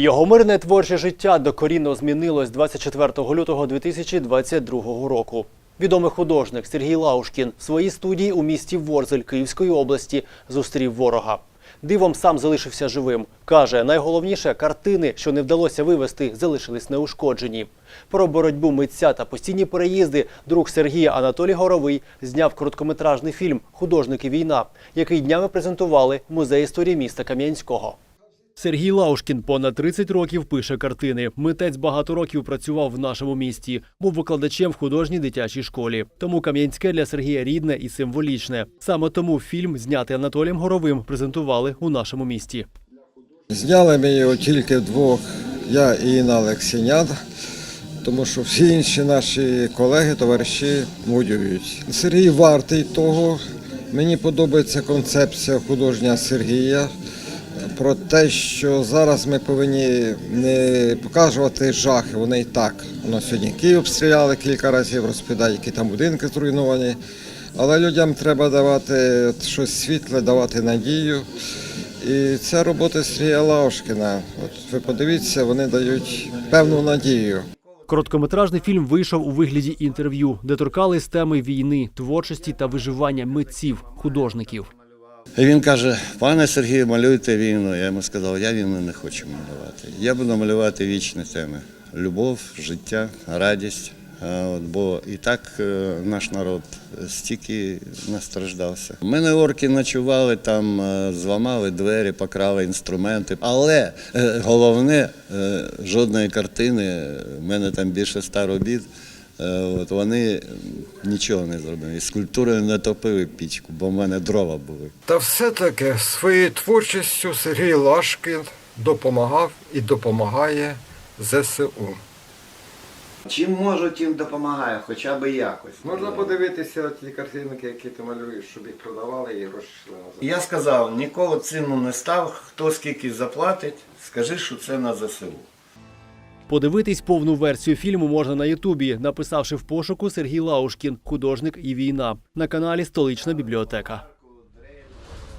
Його мирне творче життя докорінно змінилось 24 лютого 2022 року. Відомий художник Сергій Лаушкін в своїй студії у місті Ворзель Київської області зустрів ворога. Дивом сам залишився живим. Каже, найголовніше картини, що не вдалося вивезти, залишились неушкоджені. Про боротьбу митця та постійні переїзди друг Сергія Анатолій Горовий зняв короткометражний фільм Художник і війна, який днями презентували в музеї історії міста Кам'янського. Сергій Лаушкін понад 30 років пише картини. Митець багато років працював в нашому місті. Був викладачем в художній дитячій школі. Тому Кам'янське для Сергія рідне і символічне. Саме тому фільм, знятий Анатолієм Горовим, презентували у нашому місті. Зняли ми його тільки вдвох, я і Інна Олексінян, тому що всі інші наші колеги, товариші воюють. Сергій вартий того. Мені подобається концепція художня Сергія про те, що зараз ми повинні не показувати жахи, вони і так. Воно сьогодні Київ обстріляли кілька разів, розповідають, які там будинки зруйновані. Але людям треба давати щось світле, давати надію. І це робота Сергія Лаушкіна. От ви подивіться, вони дають певну надію. Короткометражний фільм вийшов у вигляді інтерв'ю, де торкались теми війни, творчості та виживання митців, художників. І він каже: пане Сергію, малюйте війну. Я йому сказав, я війну не хочу малювати. Я буду малювати вічні теми: любов, життя, радість. От, бо і так е, наш народ стільки настраждався. У мене орки ночували, там е, зламали двері, покрали інструменти. Але е, головне, жодної картини, в мене там більше ста робіт. Е, От вони нічого не зробили. І скульптури не топили пічку, бо в мене дрова були. Та все-таки своєю творчістю Сергій Лашкін допомагав і допомагає ЗСУ. Чим можу, тим допомагаю, хоча б якось. Можна подивитися ті картинки, які ти малюєш, щоб їх продавали і гроші йшли назад. Я сказав, ніколи ціну не став, хто скільки заплатить, скажи, що це на ЗСУ. Подивитись повну версію фільму можна на Ютубі, написавши в пошуку Сергій Лаушкін, художник і війна на каналі Столична бібліотека.